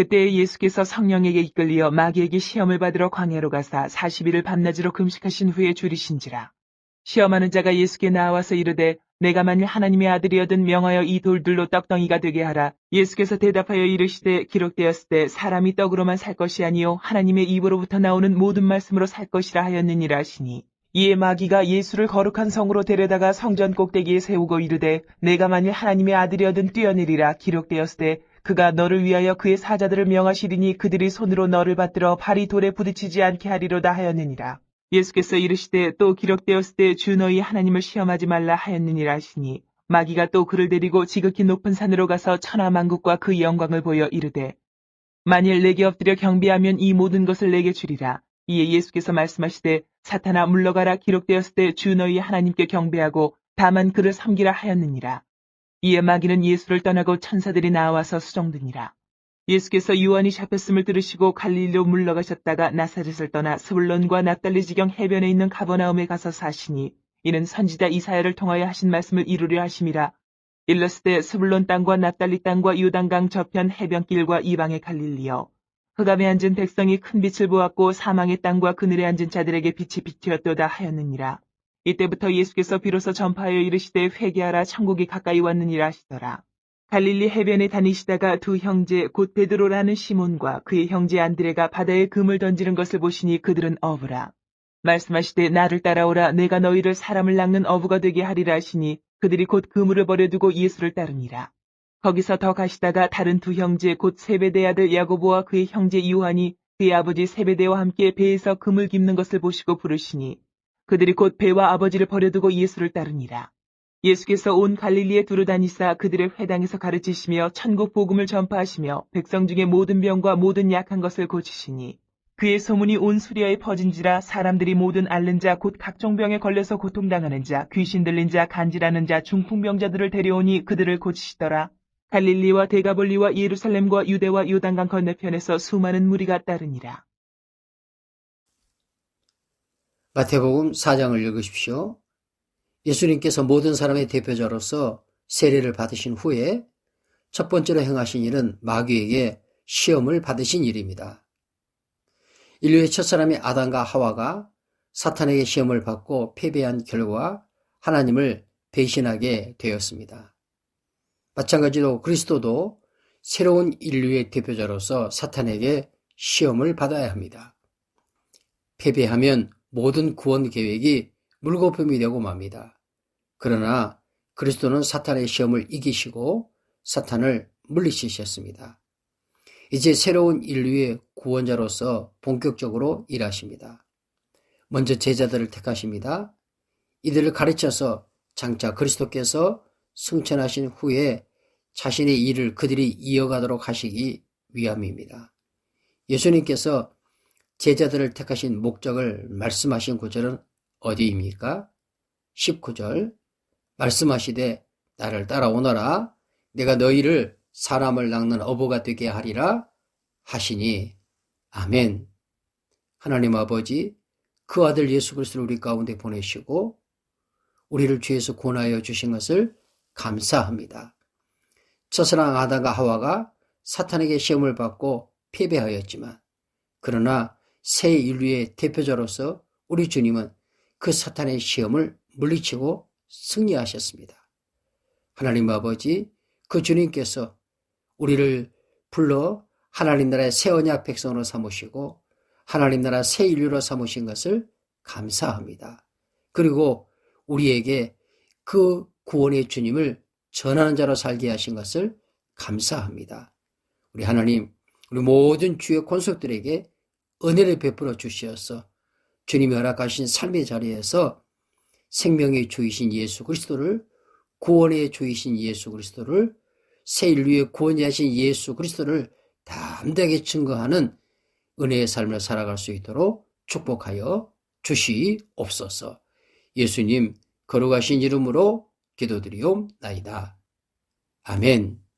그때 예수께서 성령에게 이끌리어 마귀에게 시험을 받으러 광야로 가사 40일을 밤낮으로 금식하신 후에 줄이신지라. 시험하는 자가 예수께 나와서 이르되 내가 만일 하나님의 아들이여든 명하여 이 돌들로 떡덩이가 되게 하라. 예수께서 대답하여 이르시되 기록되었을 때 사람이 떡으로만 살 것이 아니요 하나님의 입으로부터 나오는 모든 말씀으로 살 것이라 하였느니라 하시니 이에 마귀가 예수를 거룩한 성으로 데려다가 성전 꼭대기에 세우고 이르되 내가 만일 하나님의 아들이여든 뛰어내리라 기록되었을 때 그가 너를 위하여 그의 사자들을 명하시리니 그들이 손으로 너를 받들어 발이 돌에 부딪히지 않게 하리로다 하였느니라. 예수께서 이르시되 또 기록되었을 때 주 너희 하나님을 시험하지 말라 하였느니라 하시니 마귀가 또 그를 데리고 지극히 높은 산으로 가서 천하 만국과 그 영광을 보여 이르되 만일 내게 엎드려 경배하면 이 모든 것을 내게 주리라. 이에 예수께서 말씀하시되 사탄아 물러가라 기록되었을 때 주 너희 하나님께 경배하고 다만 그를 섬기라 하였느니라. 이에 마귀는 예수를 떠나고 천사들이 나와서 수종드니라. 예수께서 유언이 잡혔음을 들으시고 갈릴리로 물러가셨다가 나사렛을 떠나 스불론과 납달리 지경 해변에 있는 가버나움에 가서 사시니 이는 선지자 이사야를 통하여 하신 말씀을 이루려 하심이라. 일렀을 때 스불론 땅과 납달리 땅과 유단강 저편 해변길과 이방의 갈릴리여 흑암에 앉은 백성이 큰 빛을 보았고 사망의 땅과 그늘에 앉은 자들에게 빛이 비튀었도다 하였느니라. 이때부터 예수께서 비로소 전파하여 이르시되 회개하라 천국이 가까이 왔느니라 하시더라. 갈릴리 해변에 다니시다가 두 형제 곧 베드로라는 시몬과 그의 형제 안드레가 바다에 금을 던지는 것을 보시니 그들은 어부라. 말씀하시되 나를 따라오라 내가 너희를 사람을 낚는 어부가 되게 하리라 하시니 그들이 곧 그물을 버려두고 예수를 따르니라. 거기서 더 가시다가 다른 두 형제 곧 세베대 아들 야고보와 그의 형제 요한이 그의 아버지 세베대와 함께 배에서 금을 깁는 것을 보시고 부르시니 그들이 곧 배와 아버지를 버려두고 예수를 따르니라. 예수께서 온 갈릴리에 두루 다니사 그들의 회당에서 가르치시며 천국 복음을 전파하시며 백성 중에 모든 병과 모든 약한 것을 고치시니 그의 소문이 온 수리아에 퍼진지라 사람들이 모든 앓는 자 곧 각종 병에 걸려서 고통당하는 자 귀신 들린 자 간질하는 자 중풍병자들을 데려오니 그들을 고치시더라. 갈릴리와 데가볼리와 예루살렘과 유대와 요단강 건너편에서 수많은 무리가 따르니라. 마태복음 4장을 읽으십시오. 예수님께서 모든 사람의 대표자로서 세례를 받으신 후에 첫 번째로 행하신 일은 마귀에게 시험을 받으신 일입니다. 인류의 첫 사람이 아담과 하와가 사탄에게 시험을 받고 패배한 결과 하나님을 배신하게 되었습니다. 마찬가지로 그리스도도 새로운 인류의 대표자로서 사탄에게 시험을 받아야 합니다. 패배하면 모든 구원 계획이 물거품이 되고 맙니다. 그러나 그리스도는 사탄의 시험을 이기시고 사탄을 물리치셨습니다. 이제 새로운 인류의 구원자로서 본격적으로 일하십니다. 먼저 제자들을 택하십니다. 이들을 가르쳐서 장차 그리스도께서 승천하신 후에 자신의 일을 그들이 이어가도록 하시기 위함입니다. 예수님께서 제자들을 택하신 목적을 말씀하신 구절은 어디입니까? 19절 말씀하시되 나를 따라오너라 내가 너희를 사람을 낚는 어부가 되게 하리라 하시니 아멘 하나님 아버지 그 아들 예수 그리스도를 우리 가운데 보내시고 우리를 죄에서 구원하여 주신 것을 감사합니다. 첫사랑 아담과 하와가 사탄에게 시험을 받고 패배하였지만 그러나 새 인류의 대표자로서 우리 주님은 그 사탄의 시험을 물리치고 승리하셨습니다. 하나님 아버지, 그 주님께서 우리를 불러 하나님 나라의 새 언약 백성으로 삼으시고 하나님 나라 새 인류로 삼으신 것을 감사합니다. 그리고 우리에게 그 구원의 주님을 전하는 자로 살게 하신 것을 감사합니다. 우리 하나님, 우리 모든 주의 권속들에게 은혜를 베풀어 주시어서 주님이 허락하신 삶의 자리에서 생명의 주이신 예수 그리스도를 구원의 주이신 예수 그리스도를 새 인류의 구원자신 예수 그리스도를 담대하게 증거하는 은혜의 삶을 살아갈 수 있도록 축복하여 주시옵소서. 예수님 거룩하신 이름으로 기도드리옵나이다. 아멘.